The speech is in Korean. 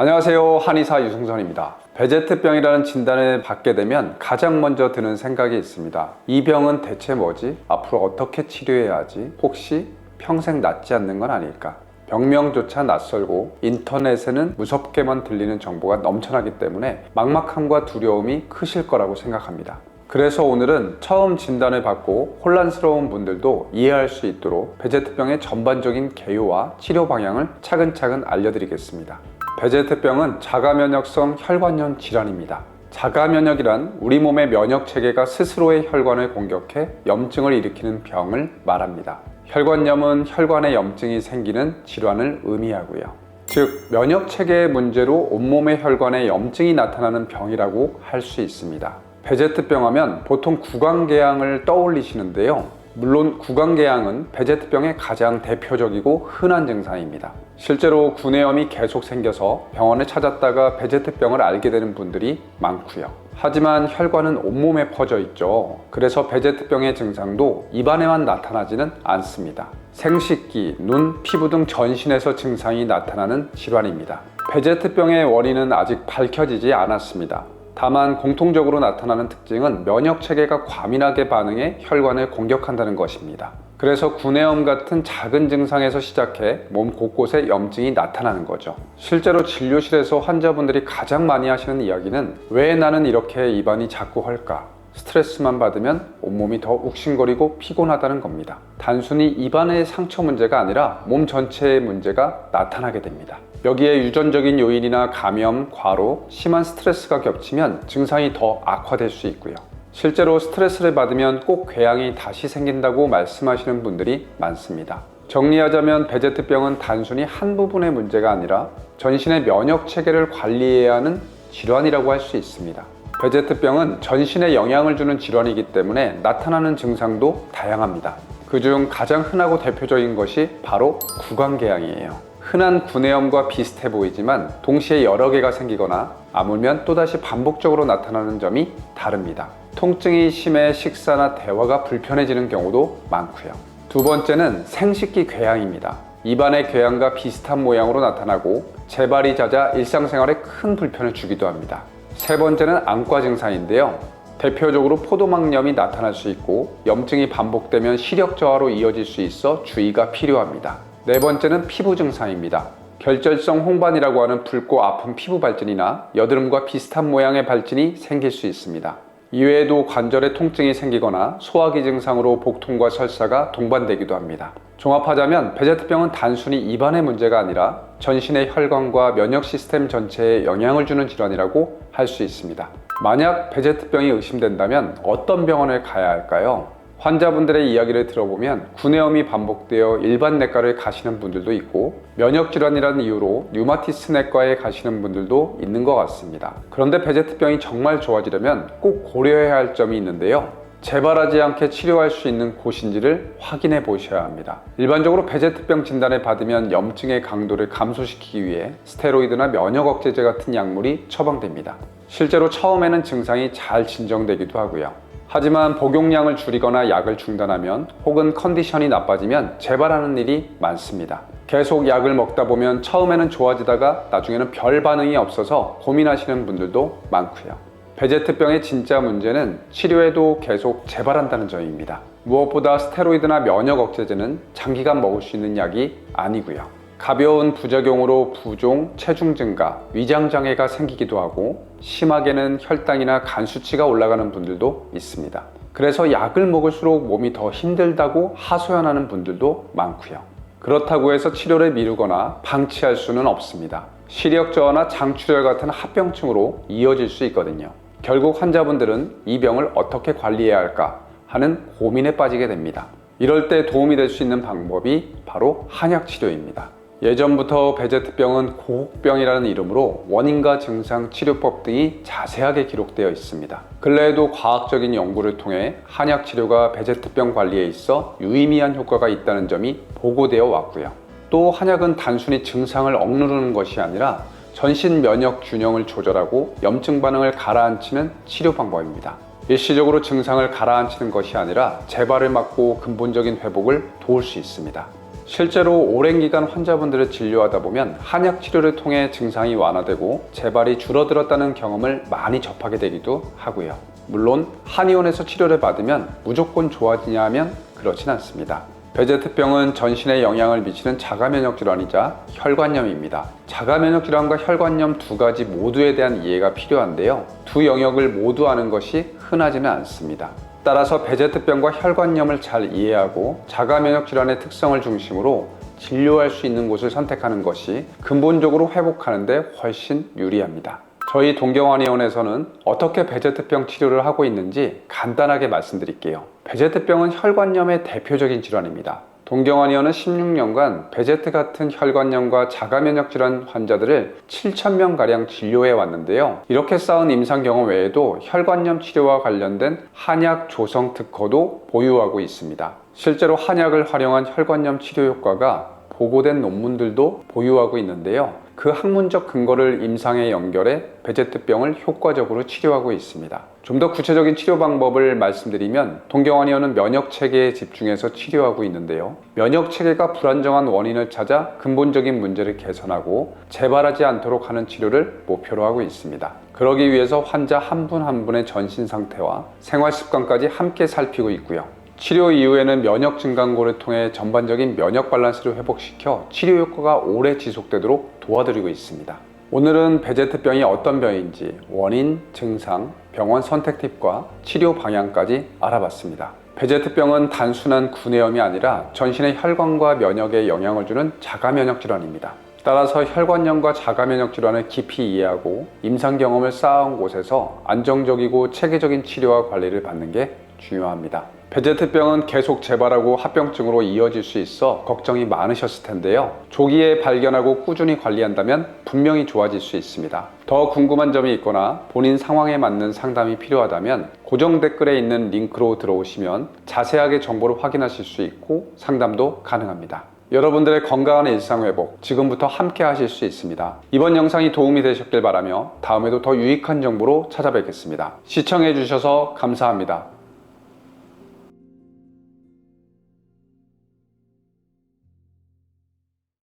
안녕하세요. 한의사 유승선입니다. 베제트병이라는 진단을 받게 되면 가장 먼저 드는 생각이 있습니다. 이 병은 대체 뭐지? 앞으로 어떻게 치료해야 하지? 혹시 평생 낫지 않는 건 아닐까? 병명조차 낯설고 인터넷에는 무섭게만 들리는 정보가 넘쳐나기 때문에 막막함과 두려움이 크실 거라고 생각합니다. 그래서 오늘은 처음 진단을 받고 혼란스러운 분들도 이해할 수 있도록 베제트병의 전반적인 개요와 치료 방향을 차근차근 알려드리겠습니다. 베제트병은 자가면역성 혈관염 질환입니다. 자가면역이란 우리 몸의 면역 체계가 스스로의 혈관을 공격해 염증을 일으키는 병을 말합니다. 혈관염은 혈관에 염증이 생기는 질환을 의미하고요. 즉, 면역 체계의 문제로 온몸의 혈관에 염증이 나타나는 병이라고 할 수 있습니다. 베제트병 하면 보통 구강궤양을 떠올리시는데요. 물론 구강궤양은 베제트병의 가장 대표적이고 흔한 증상입니다. 실제로 구내염이 계속 생겨서 병원을 찾았다가 베제트병을 알게 되는 분들이 많고요. 하지만 혈관은 온몸에 퍼져 있죠. 그래서 베제트병의 증상도 입안에만 나타나지는 않습니다. 생식기, 눈, 피부 등 전신에서 증상이 나타나는 질환입니다. 베제트병의 원인은 아직 밝혀지지 않았습니다. 다만 공통적으로 나타나는 특징은 면역 체계가 과민하게 반응해 혈관을 공격한다는 것입니다. 그래서 구내염 같은 작은 증상에서 시작해 몸 곳곳에 염증이 나타나는 거죠. 실제로 진료실에서 환자분들이 가장 많이 하시는 이야기는 왜 나는 이렇게 입안이 자꾸 헐까? 스트레스만 받으면 온몸이 더 욱신거리고 피곤하다는 겁니다. 단순히 입안의 상처 문제가 아니라 몸 전체의 문제가 나타나게 됩니다. 여기에 유전적인 요인이나 감염, 과로, 심한 스트레스가 겹치면 증상이 더 악화될 수 있고요. 실제로 스트레스를 받으면 꼭 궤양이 다시 생긴다고 말씀하시는 분들이 많습니다. 정리하자면 베제트병은 단순히 한 부분의 문제가 아니라 전신의 면역 체계를 관리해야 하는 질환이라고 할 수 있습니다. 베제트병은 전신에 영향을 주는 질환이기 때문에 나타나는 증상도 다양합니다. 그중 가장 흔하고 대표적인 것이 바로 구강궤양이에요. 흔한 구내염과 비슷해 보이지만 동시에 여러 개가 생기거나 아물면 또다시 반복적으로 나타나는 점이 다릅니다. 통증이 심해 식사나 대화가 불편해지는 경우도 많고요. 두 번째는 생식기 궤양입니다. 입안의 궤양과 비슷한 모양으로 나타나고 재발이 잦아 일상생활에 큰 불편을 주기도 합니다. 세 번째는 안과 증상인데요. 대표적으로 포도막염이 나타날 수 있고 염증이 반복되면 시력 저하로 이어질 수 있어 주의가 필요합니다. 네 번째는 피부 증상입니다. 결절성 홍반이라고 하는 붉고 아픈 피부 발진이나 여드름과 비슷한 모양의 발진이 생길 수 있습니다. 이외에도 관절에 통증이 생기거나 소화기 증상으로 복통과 설사가 동반되기도 합니다. 종합하자면 베제트병은 단순히 입안의 문제가 아니라 전신의 혈관과 면역 시스템 전체에 영향을 주는 질환이라고 할 수 있습니다. 만약 베제트병이 의심된다면 어떤 병원에 가야 할까요? 환자분들의 이야기를 들어보면 구내염이 반복되어 일반 내과를 가시는 분들도 있고 면역 질환이라는 이유로 류마티스 내과에 가시는 분들도 있는 것 같습니다. 그런데 베제트병이 정말 좋아지려면 꼭 고려해야 할 점이 있는데요. 재발하지 않게 치료할 수 있는 곳인지를 확인해 보셔야 합니다. 일반적으로 베제트병 진단을 받으면 염증의 강도를 감소시키기 위해 스테로이드나 면역 억제제 같은 약물이 처방됩니다. 실제로 처음에는 증상이 잘 진정되기도 하고요. 하지만 복용량을 줄이거나 약을 중단하면 혹은 컨디션이 나빠지면 재발하는 일이 많습니다. 계속 약을 먹다 보면 처음에는 좋아지다가 나중에는 별 반응이 없어서 고민하시는 분들도 많고요. 베제트병의 진짜 문제는 치료에도 계속 재발한다는 점입니다. 무엇보다 스테로이드나 면역 억제제는 장기간 먹을 수 있는 약이 아니고요. 가벼운 부작용으로 부종, 체중 증가, 위장 장애가 생기기도 하고 심하게는 혈당이나 간 수치가 올라가는 분들도 있습니다. 그래서 약을 먹을수록 몸이 더 힘들다고 하소연하는 분들도 많고요. 그렇다고 해서 치료를 미루거나 방치할 수는 없습니다. 시력 저하나 장출혈 같은 합병증으로 이어질 수 있거든요. 결국 환자분들은 이 병을 어떻게 관리해야 할까 하는 고민에 빠지게 됩니다. 이럴 때 도움이 될 수 있는 방법이 바로 한약 치료입니다. 예전부터 베제트병은 고혹병이라는 이름으로 원인과 증상, 치료법 등이 자세하게 기록되어 있습니다. 근래에도 과학적인 연구를 통해 한약 치료가 베제트병 관리에 있어 유의미한 효과가 있다는 점이 보고되어 왔고요. 또 한약은 단순히 증상을 억누르는 것이 아니라 전신 면역 균형을 조절하고 염증 반응을 가라앉히는 치료 방법입니다. 일시적으로 증상을 가라앉히는 것이 아니라 재발을 막고 근본적인 회복을 도울 수 있습니다. 실제로 오랜 기간 환자분들을 진료하다 보면 한약 치료를 통해 증상이 완화되고 재발이 줄어들었다는 경험을 많이 접하게 되기도 하고요. 물론 한의원에서 치료를 받으면 무조건 좋아지냐 하면 그렇진 않습니다. 베제트병은 전신에 영향을 미치는 자가면역 질환이자 혈관염입니다. 자가면역 질환과 혈관염 두 가지 모두에 대한 이해가 필요한데요. 두 영역을 모두 아는 것이 흔하지는 않습니다. 따라서 베제트병과 혈관염을 잘 이해하고 자가 면역 질환의 특성을 중심으로 진료할 수 있는 곳을 선택하는 것이 근본적으로 회복하는 데 훨씬 유리합니다. 저희 동경환의원에서는 어떻게 베제트병 치료를 하고 있는지 간단하게 말씀드릴게요. 베제트병은 혈관염의 대표적인 질환입니다. 동경환의원은 16년간 베제트 같은 혈관염과 자가면역 질환 환자들을 7,000명 가량 진료해 왔는데요. 이렇게 쌓은 임상 경험 외에도 혈관염 치료와 관련된 한약 조성 특허도 보유하고 있습니다. 실제로 한약을 활용한 혈관염 치료 효과가 보고된 논문들도 보유하고 있는데요. 그 학문적 근거를 임상에 연결해 베제트병을 효과적으로 치료하고 있습니다. 좀 더 구체적인 치료 방법을 말씀드리면 동경환의원은 면역 체계에 집중해서 치료하고 있는데요. 면역 체계가 불안정한 원인을 찾아 근본적인 문제를 개선하고 재발하지 않도록 하는 치료를 목표로 하고 있습니다. 그러기 위해서 환자 한 분한 분의 전신 상태와 생활 습관까지 함께 살피고 있고요. 치료 이후에는 면역 증강고를 통해 전반적인 면역 밸런스를 회복시켜 치료 효과가 오래 지속되도록 도와드리고 있습니다. 오늘은 베제트병이 어떤 병인지 원인, 증상, 병원 선택 팁과 치료 방향까지 알아봤습니다. 베제트병은 단순한 구내염이 아니라 전신의 혈관과 면역에 영향을 주는 자가 면역 질환입니다. 따라서 혈관염과 자가 면역 질환을 깊이 이해하고 임상 경험을 쌓아온 곳에서 안정적이고 체계적인 치료와 관리를 받는 게 중요합니다. 베제트병은 계속 재발하고 합병증으로 이어질 수 있어 걱정이 많으셨을 텐데요. 조기에 발견하고 꾸준히 관리한다면 분명히 좋아질 수 있습니다. 더 궁금한 점이 있거나 본인 상황에 맞는 상담이 필요하다면 고정 댓글에 있는 링크로 들어오시면 자세하게 정보를 확인하실 수 있고 상담도 가능합니다. 여러분들의 건강한 일상 회복 지금부터 함께 하실 수 있습니다. 이번 영상이 도움이 되셨길 바라며 다음에도 더 유익한 정보로 찾아뵙겠습니다. 시청해 주셔서 감사합니다.